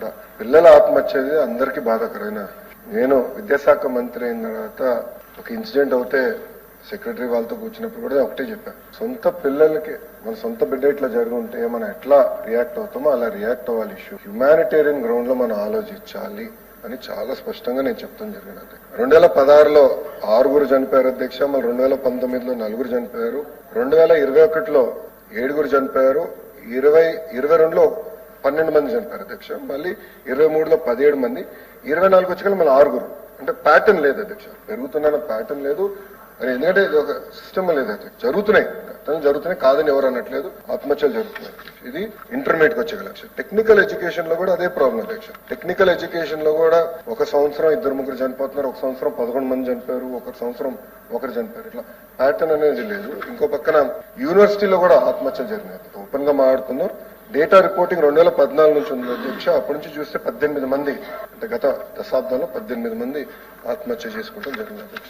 ఇక్కడ పిల్లల ఆత్మహత్య అనేది అందరికీ బాధాకరమైన. నేను విద్యాశాఖ మంత్రి అయిన తర్వాత ఒక ఇన్సిడెంట్ అవుతే సెక్రటరీ వాళ్ళతో కూర్చున్నప్పుడు కూడా ఒకటే చెప్పాను సొంత పిల్లలకి మన సొంత బిడ్డ ఇట్లా జరిగి ఉంటే మనం ఎట్లా రియాక్ట్ అవుతామో అలా రియాక్ట్ అవ్వాలి ఇష్యూ. హ్యుమానిటేరియన్ గ్రౌండ్లో మనం ఆలోచించాలి అని చాలా స్పష్టంగా నేను చెప్తాను జరిగినది రెండు వేల పదహారులో ఆరుగురు చనిపోయారు అధ్యక్ష మళ్ళీ రెండు వేల పంతొమ్మిదిలో నలుగురు చనిపోయారు. రెండు వేల ఇరవై ఒకటిలో ఏడుగురు చనిపోయారు. ఇరవై ఇరవై రెండులో పన్నెండు మంది చనిపోయారు. అధ్యక్ష మళ్ళీ ఇరవై మూడులో పదిహేడు మంది ఇరవై నాలుగు వచ్చి మళ్ళీ ఆరుగురు. అంటే ప్యాటర్న్ లేదు అధ్యక్ష. పెరుగుతున్న ప్యాటర్న్ లేదు. అని ఎందుకంటే ఇది ఒక సిస్టమ్ లేదు అధ్యక్ష. జరుగుతున్నాయి. తను జరుగుతున్నాయి కాదని ఎవరు అనట్లేదు. ఆత్మహత్యలు జరుగుతున్నాయి. ఇది ఇంటర్మీడియట్కి వచ్చే లక్ష్యం. టెక్నికల్ ఎడ్యుకేషన్లో కూడా అదే ప్రాబ్లం అధ్యక్ష. టెక్నికల్ ఎడ్యుకేషన్లో కూడా ఒక సంవత్సరం ఇద్దరు ముగ్గురు చనిపోతున్నారు. ఒక సంవత్సరం పదకొండు మంది చనిపోయారు. ఒక సంవత్సరం ఒకరు చనిపోయారు. ఇట్లా ప్యాటర్న్ అనేది లేదు. ఇంకో పక్కన యూనివర్సిటీలో కూడా ఆత్మహత్యలు జరిగినాయి. ఓపెన్గా మాట్లాడుతున్నారు డేటా రిపోర్టింగ్ రెండు వేల పద్నాలుగు నుంచి ఉంది. అధ్యక్ష అప్పటి నుంచి చూస్తే పద్దెనిమిది మంది అంటే గత దశాబ్దంలో పద్దెనిమిది మంది ఆత్మహత్య చేసుకోవడం జరిగింది అధ్యక్ష.